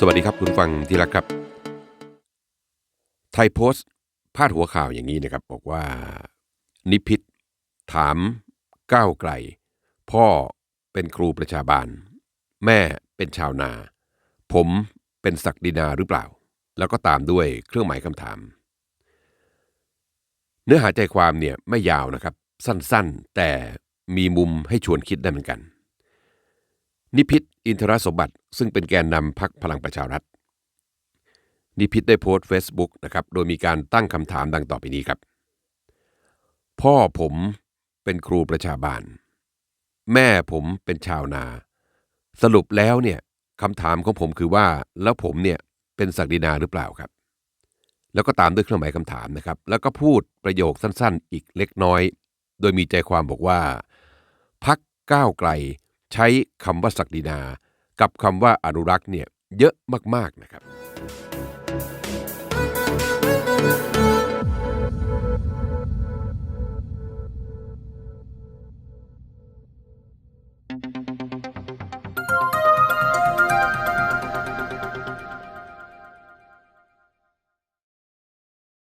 สวัสดีครับคุณฟังที่รักครับ ไทยโพสต์พาดหัวข่าวอย่างนี้นะครับ บอกว่า นิพิษถามก้าวไกล พ่อเป็นครูประชาบาล แม่เป็นชาวนา ผมเป็นศักดินาหรือเปล่า แล้วก็ตามด้วยเครื่องหมายคำถาม เนื้อหาใจความเนี่ยไม่ยาวนะครับ สั้นๆ แต่มีมุมให้ชวนคิดได้เหมือนกัน นิพิษ อินทรสมบัติซึ่งเป็นแกนนำพักพลังประชารัฐนิพิษได้โพสต์ Facebook นะครับ โดยมีการตั้งคำถามดังต่อไปนี้ครับ พ่อผมเป็นครูประชาบาล แม่ผมเป็นชาวนา สรุปแล้วเนี่ยคำถามของผมคือว่าแล้วผมเนี่ยเป็นศักดินาหรือเปล่าครับ แล้วก็ตามด้วยเครื่องหมายคำถามนะครับ แล้วก็พูดประโยคสั้นๆ อีกเล็กน้อย โดยมีใจความบอกว่า พักก้าวไกล ใช้คำว่าศักดินา กับคำว่าอนุรักษ์เนี่ยเยอะมากๆนะครับ